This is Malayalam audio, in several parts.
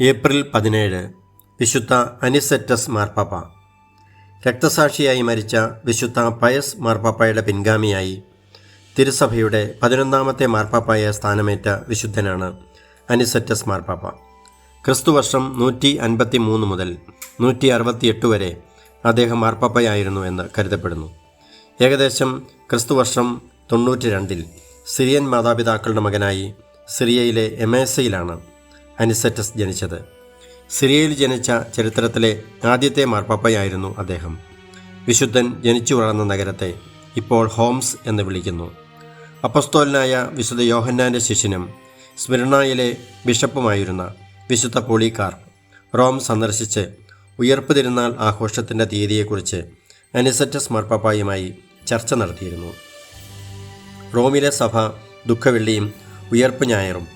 ഏപ്രിൽ പതിനേഴ് വിശുദ്ധ അനിസെറ്റസ് മാർപ്പാപ്പ. രക്തസാക്ഷിയായി മരിച്ച വിശുദ്ധ പയസ് മാർപ്പാപ്പയുടെ പിൻഗാമിയായി തിരുസഭയുടെ പതിനൊന്നാമത്തെ മാർപ്പാപ്പായ സ്ഥാനമേറ്റ വിശുദ്ധനാണ് അനിസെറ്റസ് മാർപ്പാപ്പ. ക്രിസ്തുവർഷം നൂറ്റി അൻപത്തി മൂന്ന് മുതൽ നൂറ്റി അറുപത്തിയെട്ട് വരെ അദ്ദേഹം മാർപ്പാപ്പയായിരുന്നു എന്ന് കരുതപ്പെടുന്നു. ഏകദേശം ക്രിസ്തുവർഷം തൊണ്ണൂറ്റി രണ്ടിൽ സിറിയൻ മാതാപിതാക്കളുടെ മകനായി സിറിയയിലെ എമേസയിലാണ് അനിസെറ്റസ് ജനിച്ചത്. സിറിയയിൽ ജനിച്ച ചരിത്രത്തിലെ ആദ്യത്തെ മാർപ്പാപ്പയായിരുന്നു അദ്ദേഹം. വിശുദ്ധൻ ജനിച്ചു വളർന്ന നഗരത്തെ ഇപ്പോൾ ഹോംസ് എന്ന് വിളിക്കുന്നു. അപ്പസ്തോലനായ വിശുദ്ധ യോഹന്നാന്റെ ശിഷ്യനും സ്മിർണായിലെ ബിഷപ്പുമായിരുന്ന വിശുദ്ധ പോളിക്കാർ റോം സന്ദർശിച്ച് ഉയർപ്പ് തിരുനാൾ ആഘോഷത്തിന്റെ തീയതിയെക്കുറിച്ച് അനിസറ്റസ് മാർപ്പാപ്പായുമായി ചർച്ച നടത്തിയിരുന്നു. റോമിലെ സഭ ദുഃഖവെള്ളിയും ഉയർപ്പ് ഞായറും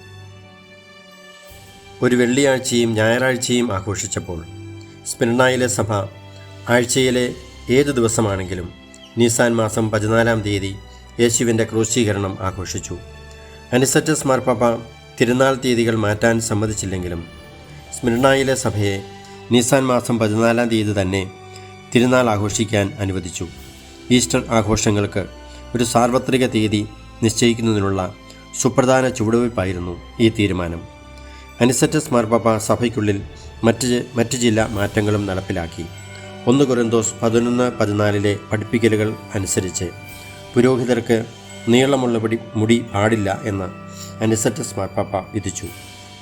ഒരു വെള്ളിയാഴ്ചയും ഞായറാഴ്ചയും ആഘോഷിച്ചപ്പോൾ സ്മിർണായിലെ സഭ ആഴ്ചയിലെ ഏതു ദിവസമാണെങ്കിലും നിസാൻ മാസം പതിനാലാം തീയതി യേശുവിന്റെ ക്രൂശീകരണം ആഘോഷിച്ചു. അനിസറ്റസ് മാർപ്പാപ്പ തിരുനാൾ തീയതികൾ മാറ്റാൻ സമ്മതിച്ചില്ലെങ്കിലും സ്മിർണായിലെ സഭയെ നിസാൻ മാസം പതിനാലാം തീയതി തന്നെ തിരുനാൾ ആഘോഷിക്കാൻ അനുവദിച്ചു. ഈസ്റ്റർ ആഘോഷങ്ങൾക്ക് ഒരു സാർവത്രിക തീയതി നിശ്ചയിക്കുന്നതിനുള്ള സുപ്രധാന ചുവടുവയ്പ്പായിരുന്നു ഈ തീരുമാനം. അനിസറ്റസ് മാർപ്പാപ്പ സഭയ്ക്കുള്ളിൽ മറ്റ് മറ്റ് ചില മാറ്റങ്ങളും നടപ്പിലാക്കി. ഒന്ന് കുരന്തോസ് പതിനൊന്ന് പതിനാലിലെ പഠിപ്പിക്കലുകൾ അനുസരിച്ച്. പുരോഹിതർക്ക് നീളമുള്ള പിടി മുടി പാടില്ല എന്ന് അനിസറ്റസ് മാർപ്പാപ്പ വിധിച്ചു.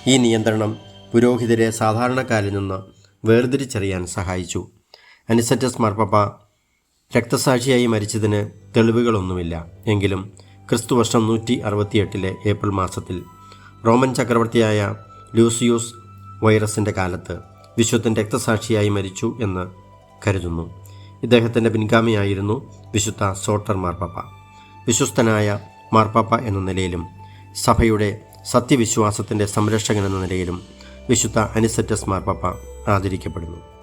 ഈ നിയന്ത്രണം പുരോഹിതരെ സാധാരണക്കാരിൽ നിന്ന് വേർതിരിച്ചറിയാൻ സഹായിച്ചു. അനിസറ്റസ് മാർപ്പാപ്പ രക്തസാക്ഷിയായി മരിച്ചതിന് തെളിവുകളൊന്നുമില്ല. എങ്കിലും ക്രിസ്തുവർഷം നൂറ്റി അറുപത്തിയെട്ടിലെ ഏപ്രിൽ മാസത്തിൽ റോമൻ ചക്രവർത്തിയായ ലൂസിയൂസ് വൈറസിന്റെ കാലത്ത് വിശുദ്ധൻ രക്തസാക്ഷിയായി മരിച്ചു എന്ന് കരുതുന്നു. ഇദ്ദേഹത്തിന്റെ പിൻഗാമിയായിരുന്നു വിശുദ്ധ സോട്ടർ മാർപ്പാപ്പ. വിശ്വസ്തനായ മാർപ്പാപ്പ എന്ന നിലയിലും സഭയുടെ സത്യവിശ്വാസത്തിന്റെ സംരക്ഷകൻ എന്ന നിലയിലും വിശുദ്ധ അനിസറ്റസ് മാർപ്പാപ്പ ആദരിക്കപ്പെടുന്നു.